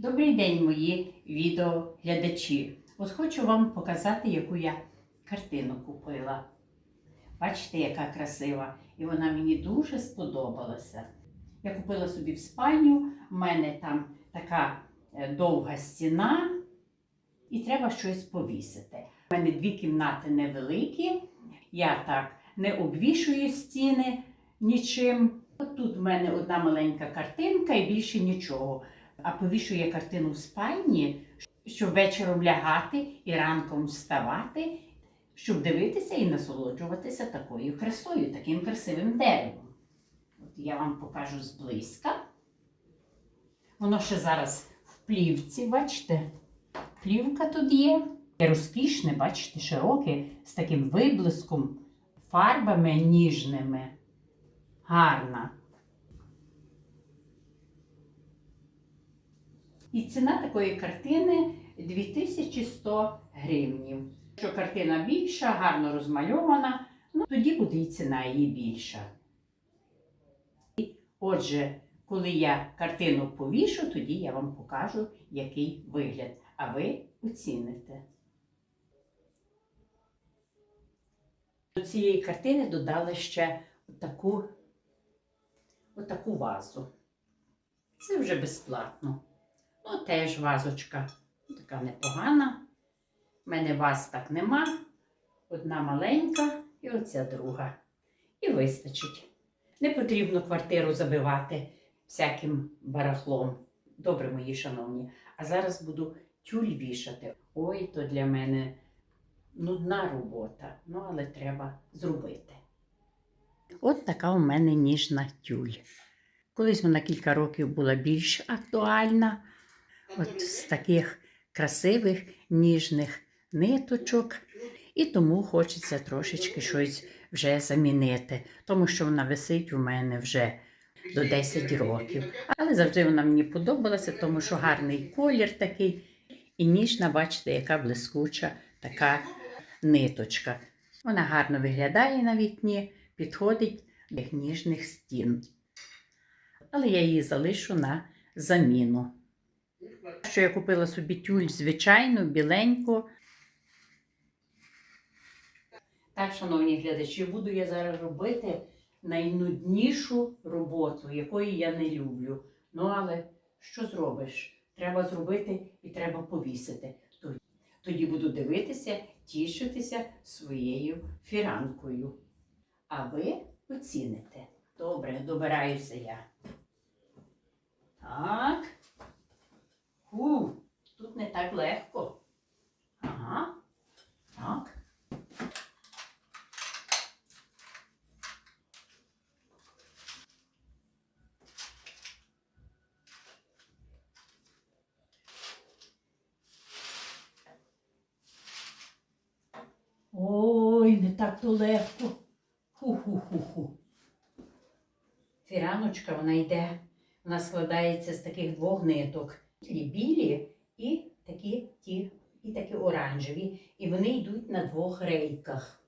Добрий день, мої відеоглядачі. От хочу вам показати, яку я картину купила. Бачите, яка красива. І вона мені дуже сподобалася. Я купила собі в спальню, в мене там така е, довга стіна, і треба щось повісити. У мене дві кімнати невеликі, я так не обвішую стіни нічим. От тут в мене одна маленька картинка і більше нічого. А повішую я картину в спальні, щоб вечором лягати і ранком вставати, щоб дивитися і насолоджуватися такою красою, таким красивим деревом. От я вам покажу зблизька. Воно ще зараз в плівці, бачите? Плівка тут є. Розкішне, бачите, широке, з таким виблиском, фарбами ніжними. Гарна. І ціна такої картини 2100 гривнів. Якщо картина більша, гарно розмальована, ну тоді буде і ціна її більша. Отже, коли я картину повішу, тоді я вам покажу, який вигляд. А ви оціните. До цієї картини додали ще таку, отаку вазу. Це вже безплатно. Ну, теж вазочка така непогана. У мене ваз так нема. Одна маленька і оця друга. І вистачить. Не потрібно квартиру забивати всяким барахлом. Добре, мої шановні. А зараз буду тюль вішати. Ой, то для мене нудна робота, ну але треба зробити. От така у мене ніжна тюль. Колись вона кілька років була більш актуальна. От з таких красивих ніжних ниточок. І тому хочеться трошечки щось вже замінити, тому що вона висить у мене вже до 10 років. Але завжди вона мені подобалася, тому що гарний колір такий. І ніжна, бачите, яка блискуча така ниточка. Вона гарно виглядає на вікні, підходить до ніжних стін. Але я її залишу на заміну. Що я купила собі тюль звичайну, біленьку. Так, шановні глядачі, буду я зараз робити найнуднішу роботу, якої я не люблю. Ну, але що зробиш? Треба зробити і треба повісити. Тоді- буду дивитися, тішитися своєю фіранкою. А ви оціните. Добре, добираюся я. Так. Ху, тут не так легко. Ага. Так. Ой, не так то легко. Ху-ху-ху-ху. Фіраночка, вона йде, вона складається з таких двох ниток. І білі, і такі ті, і такі оранжеві. І вони йдуть на двох рейках.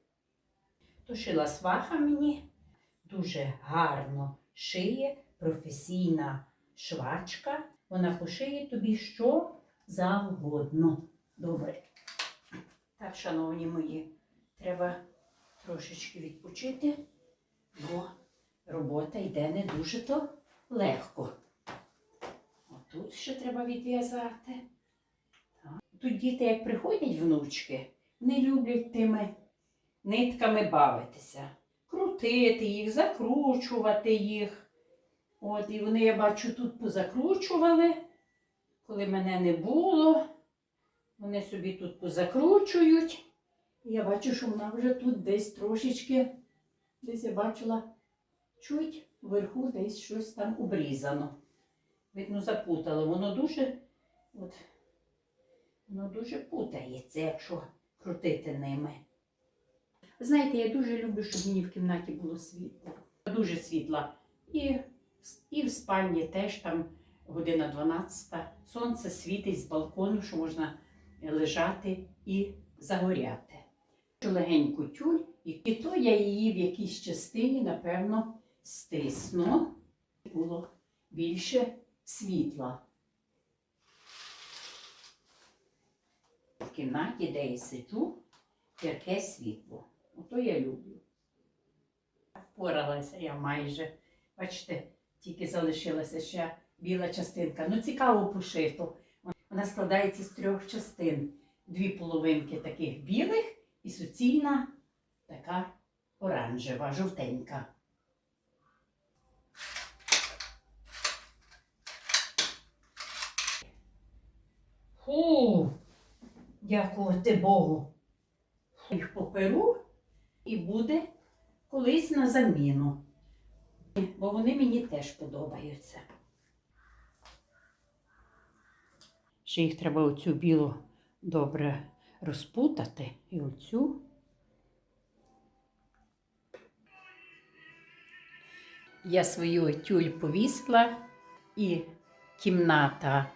То шила сваха мені дуже гарно шиє професійна швачка. Вона пошиє тобі що завгодно. Добре. Так, шановні мої, треба трошечки відпочити, бо робота йде не дуже то легко. Отут ще треба відв'язати. Тут діти, як приходять внучки, не люблять тими нитками бавитися. Крутити їх, закручувати їх. От, і вони, я бачу, тут позакручували, коли мене не було. Вони собі тут позакручують. Я бачу, що вона вже тут десь трошечки, десь я бачила, чуть вверху десь щось там обрізано. Видно, запутало. Воно дуже, от, воно дуже путається, якщо крутити ними. Знаєте, я дуже люблю, щоб мені в кімнаті було світло. Дуже світла. І, і в спальні теж там година 12. Сонце світить з балкону, що можна лежати і загоряти. Легеньку тюль, і то я її в якійсь частині, напевно, стисну. Було більше світла. В кімнаті, де я сиджу, яке світло. Ото я люблю. Впоралася я майже. Бачите, тільки залишилася ще біла частинка. Ну, цікаво пошито. Вона складається з трьох частин. Дві половинки таких білих і суцільна така оранжева, жовтенька. Фу, дякувати Богу. Їх поперу і буде колись на заміну. Бо вони мені теж подобаються. Ще їх треба оцю білу добре розпутати і оцю. Я свою тюль повісла і кімната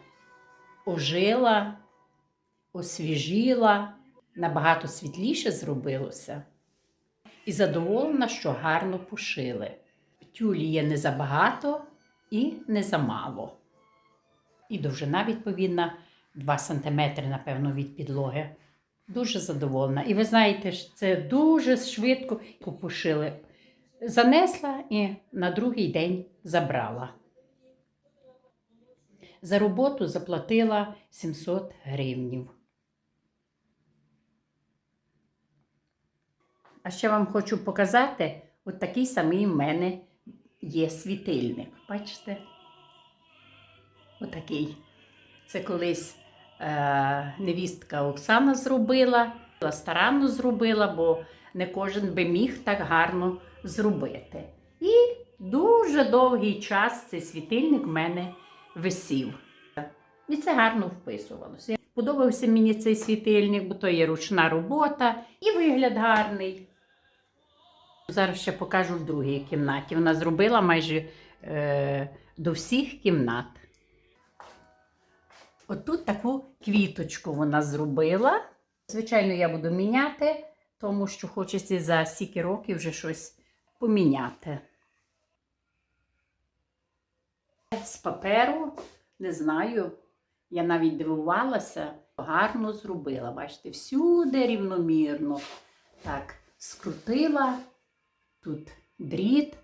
ожила, освіжила, набагато світліше зробилося. І задоволена, що гарно пошили. Тюлі є не забагато і не замало. І довжина, відповідна, 2 см, напевно, від підлоги. Дуже задоволена. І ви знаєте, це дуже швидко пошили. Занесла і на другий день забрала. За роботу заплатила 700 гривнів. А ще вам хочу показати, от такий самий в мене є світильник. Бачите? Отакий. Це колись е, невістка Оксана зробила, старанно зробила, бо не кожен би міг так гарно зробити. І дуже довгий час цей світильник в мене висів. І це гарно вписувалося. Подобався мені цей світильник, бо то є ручна робота і вигляд гарний. Зараз ще покажу в другій кімнаті. Вона зробила майже е, до всіх кімнат. Отут таку квіточку вона зробила. Звичайно, я буду міняти, тому що хочеться за стільки років вже щось поміняти. З паперу, не знаю, я навіть дивувалася, гарно зробила. Бачите, всюди рівномірно. Так, скрутила, тут дріт.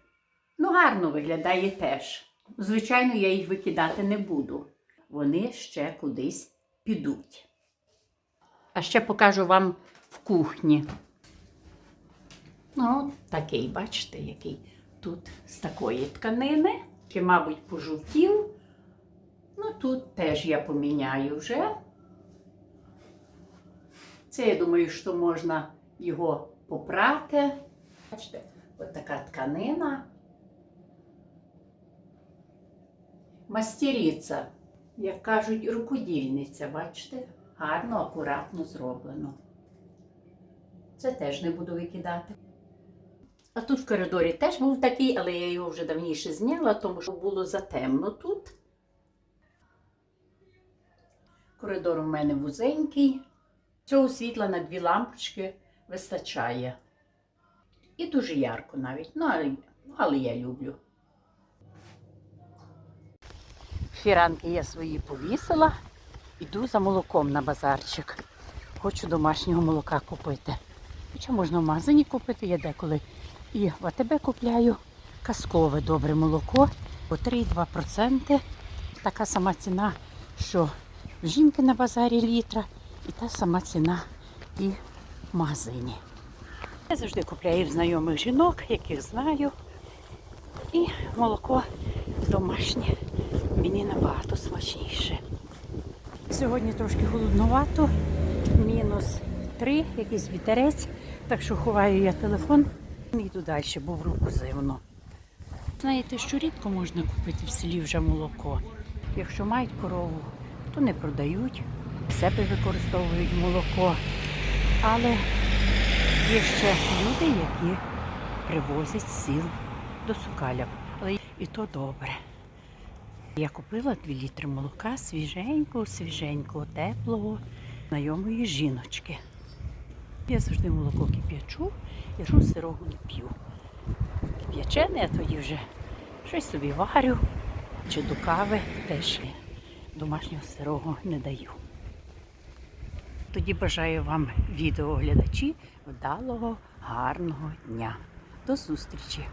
Ну, гарно виглядає теж. Звичайно, я їх викидати не буду. Вони ще кудись підуть. А ще покажу вам в кухні. Ну, такий, бачите, який тут з такої тканини, який, мабуть, пожовтів. Ну, тут теж я поміняю вже. Це, я думаю, що можна його попрати. Бачите, от така тканина. Мастериця, як кажуть, рукодільниця, бачите, гарно, акуратно зроблено. Це теж не буду викидати. А тут в коридорі теж був такий, але я його вже давніше зняла, тому що було затемно тут. Коридор у мене вузенький. Цього світла на дві лампочки вистачає. І дуже ярко навіть. Ну, але, але я люблю. Фіранки я свої повісила. Іду за молоком на базарчик. Хочу домашнього молока купити. Хоча можна в магазині купити, я деколи і в АТБ купляю казкове добре молоко по 3,2%. Така сама ціна, що в жінки на базарі літра, і та сама ціна і в магазині. Я завжди купляю в знайомих жінок, яких знаю. І молоко домашнє мені набагато смачніше. Сьогодні трошки холодновато, мінус 3, якийсь вітерець, так що ховаю я телефон і йду далі, бо в руку зимно. Знаєте, що рідко можна купити в селі вже молоко. Якщо мають корову, то не продають, себе використовують молоко. Але є ще люди, які привозять сіл до сукаля. Але і то добре. Я купила 2 літри молока свіженького, свіженького, теплого, знайомої жіночки. Я завжди молоко кип'ячу і ру сирого не п'ю. Кип'ячене, а тоді вже щось собі варю чи до кави теж домашнього сирого не даю. Тоді бажаю вам відеоглядачі вдалого, гарного дня. До зустрічі!